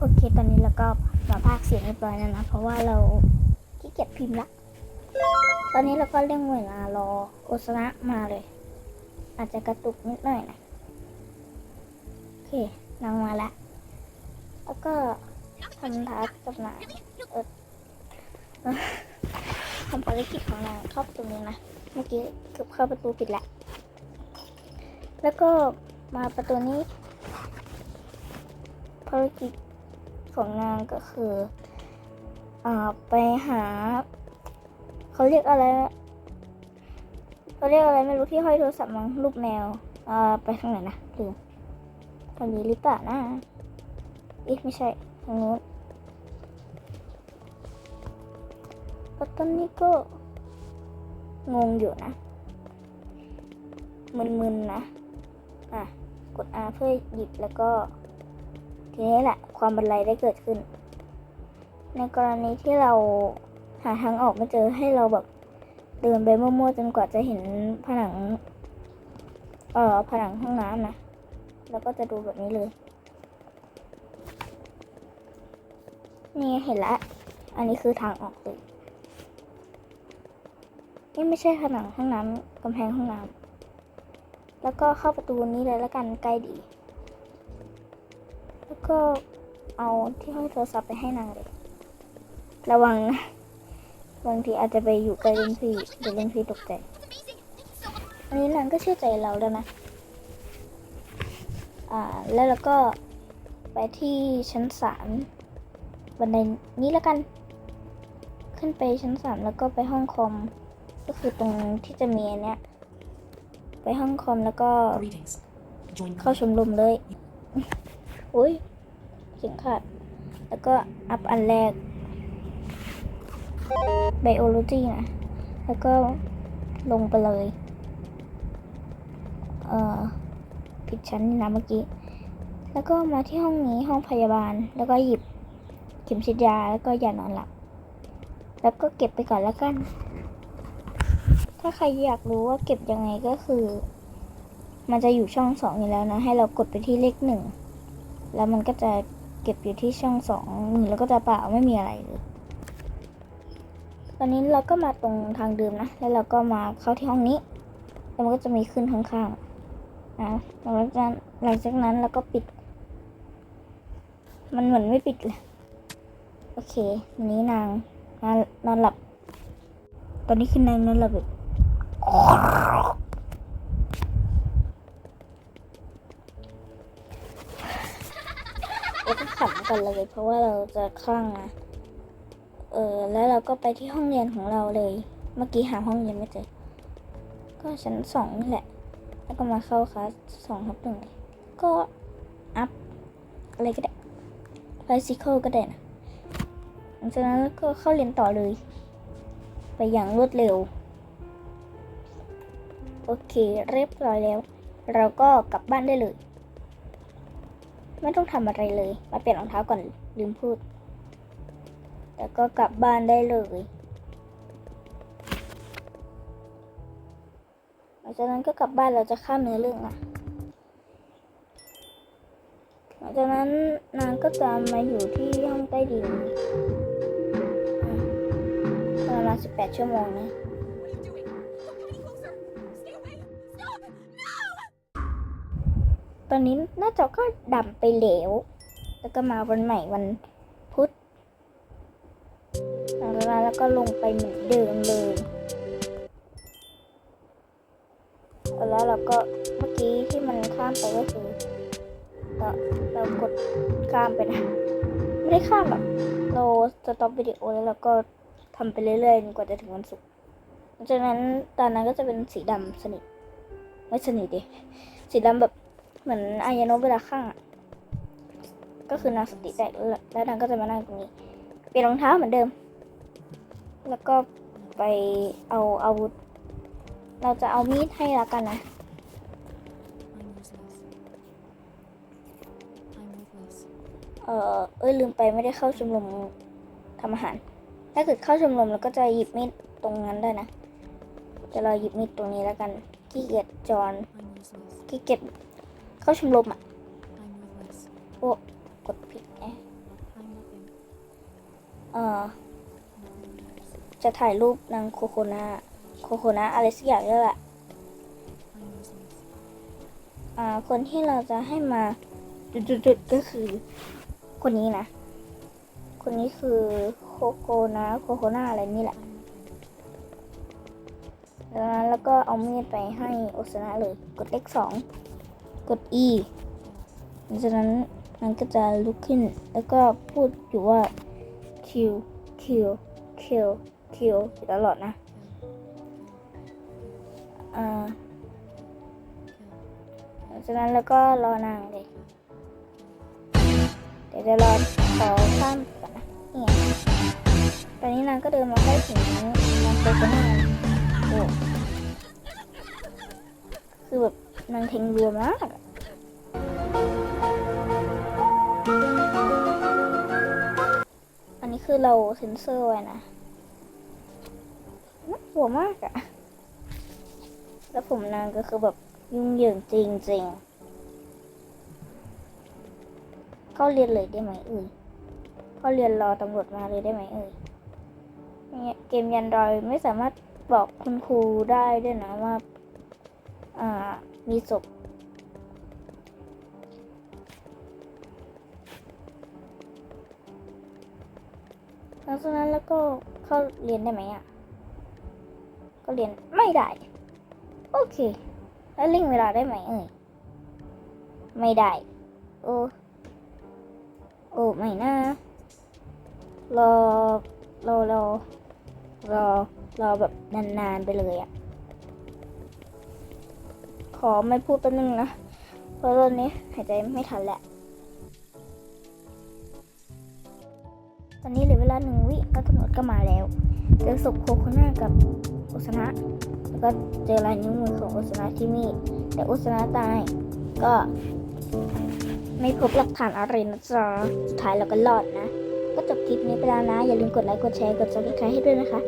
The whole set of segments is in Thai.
โอเค ตอนนี้เราก็มาพากเสียงเรียบร้อยแล้วนะ เพราะว่าเราขี้เกียจพิมพ์ละ ตอนนี้เราก็เร่งเวลารอโอซนะมาเลย อาจจะกระตุกนิดหน่อยนะ โอเคนางมาแล้วแล้วก็ทำทัสกับนางเออทำภารกิจของนางเข้าประตูนี้นะ เมื่อกี้เกือบเข้าประตูผิดแล้ว แล้วก็มาประตูนี้ภารกิจ ของนางก็คืออไปหา เขาเรียกอะไรเขาเรียกอะไรไม่รู้ที่ห้อยโทรศัพท์มั้งรูปแมวไปทางไหนนะลืมทางนี้หรือเปล่านะอ๊ะไม่ใช่ทางนู้นตอนนี้ก็งงอยู่นะ มึนๆนะ อะ กด R เพื่อหยิบแล้วก็ ทีนี้แหละความบันไลได้เกิดขึ้น ในกรณีที่เราหาทางออกไม่เจอให้เราแบบเดินไปมั่วๆจนกว่าจะเห็นผนัง เอ่อผนังห้องน้ำนะ แล้วก็จะดูแบบนี้เลย นี่เห็นละ อันนี้คือทางออกเลย นี่ไม่ใช่ผนังห้องน้ำกำแพงห้องน้ำแล้วก็เข้าประตูนี้เลยแล้วกันใกล้ดี ก็เอาที่ห้อยโทรศัพท์ไปให้นางเลย ระวังนะบางทีอาจจะไปอยู่ใกล้รุ่นพี่เดี๋ยวรุ่นพี่ตกใจ อันนี้นางก็เชื่อใจเราแล้วนะ อ่า แล้วเราก็ไปที่ชั้นสามบันไดนี้แล้วกัน ขึ้นไปชั้นสามแล้วก็ไปห้องคอม ก็คือตรงที่จะมีอันเนี้ย ไปห้องคอมแล้วก็ Greetings. Join เข้าชมรมเลย อุ้ย เสียงขาดแล้วก็อัพอันแรกไบโอโลจีนะ แล้วก็ลงไปเลย เอ่อ ผิดชั้นนี่นะเมื่อกี้ แล้วก็มาที่ห้องนี้ห้องพยาบาล แล้วก็หยิบเข็มฉีดยา แล้วก็ยานอนหลับ แล้วก็เก็บไปก่อนแล้วกัน ถ้าใครอยากรู้ว่าเก็บยังไงก็คือ มันจะอยู่ช่องสองอยู่แล้วนะ ให้เรากดไปที่เลขหนึ่ง แล้วมันก็จะ ก็บอยู่ที่ช่องสองแล้วก็จะเปล่าไม่มีอะไรเลย ตอนนี้เราก็มาตรงทางเดิมนะ แล้วเราก็มาเข้าที่ห้องนี้ แล้วมันก็จะมีขึ้นข้างๆนะหลังจากนั้นหลังจากนั้นเราก็ปิด มันเหมือนไม่ปิดเลย โอเควันนี้นางนอนนอนหลับ ตอนนี้คือนางนอนหลับแบบ กันเลยเพราะว่าเราจะคลั่งนะเออแล้วเราก็ไปที่ห้องเรียนของเราเลย เมื่อกี้หาห้องเรียนไม่เจอ ก็ชั้นสองนี่แหละ แล้วก็มาเข้าคลาสสองทับหนึ่งก็อัพอะไรก็ได้ไฟซิเคิลก็ได้นะหลังจากนั้นก็เข้าเรียนต่อเลย ไปอย่างรวดเร็ว โอเคเรียบร้อยแล้ว เราก็กลับบ้านได้เลย ไม่ต้องทำอะไรเลย มาเปลี่ยนรองเท้าก่อนลืมพูด แล้วก็กลับบ้านได้เลยหลังจากนั้นก็กลับบ้านเราจะข้ามเนื้อเรื่องอะหลังจากนั้นนางก็จะมาอยู่ที่ห้องใต้ดินประมาณสิบแปดชั่วโมงนะ ตอนนี้หน้าจอก็ดำไปเหลวแล้วก็มาวันใหม่วันพุธหลังจากนั้นแล้วก็ลงไปเหมือนเดิมเลยแล้วเราก็เมื่อกี้ที่มันข้ามไปก็คือเราเรากดข้ามไปนะไม่ได้ข้ามแบบเราสต็อปวิดีโอแล้วเราก็ทำไปเรื่อยๆกว่าจะถึงวันศุกร์หลังจากนั้นตอนนั้นก็จะเป็นสีดำสนิทไม่สนิทดิสีดำแบบ เหมือนอายโนเวลาข้างอะก็คือนางสติแตกแล้วนางก็จะมานั่งตรงนี้เปลี่ยนรองเท้าเหมือนเดิม แล้วก็ไปเอาอาวุธ เราจะเอามีดให้ละกันนะเออเอ้ยลืมไปไม่ได้เข้าชมรมทำอาหาร ถ้าเกิดเข้าชมรมเราก็จะหยิบมีดตรงนั้นได้นะจะเราหยิบมีดตรงนี้แล้วกันขี้เกียจจอนขี้เกียจ เข้าชมรมอะ I'm worthless. โอ้กดผิดไงเอ่อจะถ่ายรูปนางโคโคนาโคโคนาอะไรสักอย่างนี่แหละ I'm using this. อ่าคนที่เราจะให้มาจุดๆๆก็คือ คนนี้นะ คนนี้คือโคโคนาโคโคนาอะไรนี่แหละ I'm okay. ดังนั้นแล้วก็เอามีดไปให้โอซานะเลย กดเลขสอง กด E หลังจากนั้นมันก็จะลุกขึ้น แล้วก็พูดอยู่ว่า kill kill kill kill อยู่ตลอดนะหลังจากนั้นแล้วก็รอนางเลยเดี๋ยวจะรอขอข้ามก่อนนะนี่ไงตอนนี้นางก็เดินมาใกล้ถึงนางโคโคนาโอ้คือแบบ นางเทงรัวมากอันนี้คือเราเซ็นเซอร์ไว้นะน่ากลัวมากอะแล้วผมนางก็คือแบบยุ่งเหยิงจริงๆเข้าเรียนเลยได้ไหมเอ่ยเข้าเรียนรอตำรวจมาเลยได้ไหมเอ่ยเนี่ยเกมยันดอยไม่สามารถบอกคุณครูได้ด้วยนะว่า อ่า มีศพหลังจากนั้นแล้วก็เข้าเรียนได้ไหมอะ ก็เรียนไม่ได้ โอเค แล้วเร่งเวลาได้ไหมเอ่ย ไม่ได้ โอ้ โอ้ไม่นะรอรอรอรอรอแบบนานๆไปเลยอะ่ะ ขอไม่พูดแป๊บนึงนะ เพราะตอนนี้หายใจไม่ทันแหละ ตอนนี้เหลือเวลาหนึ่งวิแล้วตำรวจก็มาแล้ว เจอศพโคโคนากับอุสนะแล้วก็เจอลายนิ้วมือของอุสนะที่มีแต่อุสนะตาย ก็ไม่พบหลักฐานอะไรนะจ๊ะสุดท้ายเราก็รอดนะ ก็จบคลิปนี้ไปแล้วนะ อย่าลืมกดไลค์ กดแชร์ กด subscribe ให้ด้วยนะคะ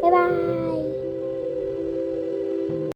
บ๊ายบาย